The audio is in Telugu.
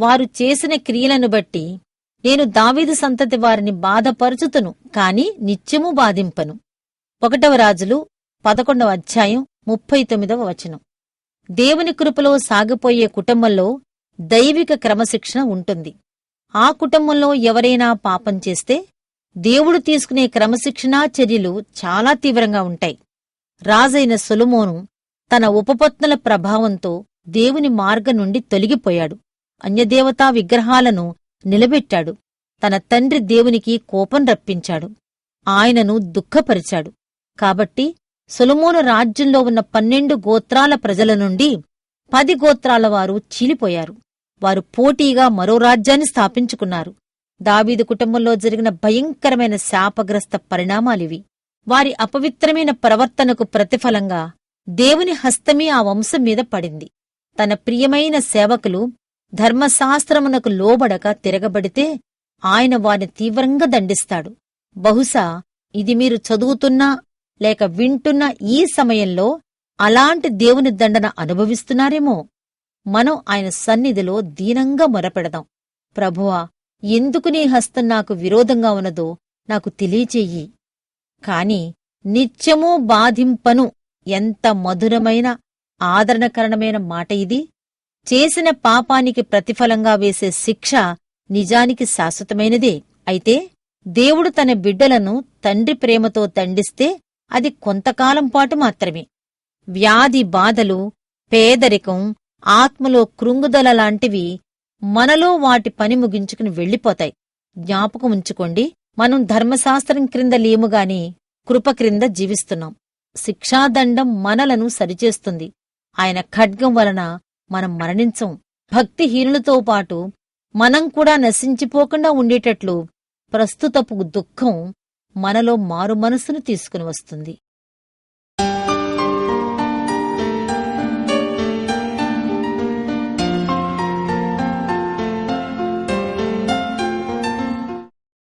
వారు చేసిన క్రియలను బట్టి నేను దావీదు సంతతి వారిని బాధపరుచుతును కాని నిత్యము బాధింపను. ఒకటవ రాజులు పదకొండవ అధ్యాయం ముప్పై తొమ్మిదవ వచనం. దేవుని కృపలో సాగిపోయే కుటుంబంలో దైవిక క్రమశిక్షణ ఉంటుంది. ఆ కుటుంబంలో ఎవరైనా పాపం చేస్తే దేవుడు తీసుకునే క్రమశిక్షణా చర్యలు చాలా తీవ్రంగా ఉంటాయి. రాజైన సొలుమోను తన ఉపపత్నుల ప్రభావంతో దేవుని మార్గం నుండి తొలగిపోయాడు. అన్యదేవతా విగ్రహాలను నిలబెట్టాడు. తన తండ్రి దేవునికి కోపం రప్పించాడు. ఆయనను దుఃఖపరిచాడు. కాబట్టి సొలొమోను రాజ్యంలో ఉన్న పన్నెండు గోత్రాల ప్రజల నుండి పది గోత్రాల వారు చీలిపోయారు. వారు పోటీగా మరో రాజ్యాన్ని స్థాపించుకున్నారు. దావీదు కుటుంబంలో జరిగిన భయంకరమైన శాపగ్రస్త పరిణామాలివి. వారి అపవిత్రమైన ప్రవర్తనకు ప్రతిఫలంగా దేవుని హస్తమే ఆ వంశం మీద పడింది. తన ప్రియమైన సేవకులు ధర్మశాస్త్రమునకు లోబడక తిరగబడితే ఆయన వారిని తీవ్రంగా దండిస్తాడు. బహుశా ఇది మీరు చదువుతున్నా లేక వింటున్న ఈ సమయంలో అలాంటి దేవుని దండన అనుభవిస్తున్నారేమో. మనం ఆయన సన్నిధిలో దీనంగా మొరపెడదాం. ప్రభువా ఎందుకు నీ హస్తం నాకు విరోధంగా ఉన్నదో నాకు తెలియచేయి. కాని నిత్యమూ బాధింపను. ఎంత మధురమైన ఆదరణకరణమైన మాట ఇది. చేసిన పాపానికి ప్రతిఫలంగా వేసే శిక్ష నిజానికి శాశ్వతమైనదే. అయితే దేవుడు తన బిడ్డలను తండ్రి ప్రేమతో దండిస్తే అది కొంతకాలం పాటు మాత్రమే. వ్యాధి బాధలు పేదరికం ఆత్మలో కృంగుదల లాంటివి మనలో వాటి పని ముగించుకుని వెళ్ళిపోతాయి. జ్ఞాపకం ఉంచుకోండి మనం ధర్మశాస్త్రం క్రింద లేముగాని కృప క్రింద జీవిస్తున్నాం. శిక్షాదండం మనలను సరిచేస్తుంది. ఆయన ఖడ్గం వలన మనం మరణించం. భక్తిహీనులతో పాటు మనం కూడా నశించిపోకుండా ఉండేటట్లు ప్రస్తుతపు దుఃఖం మనలో మారు మనసును తీసుకుని వస్తుంది.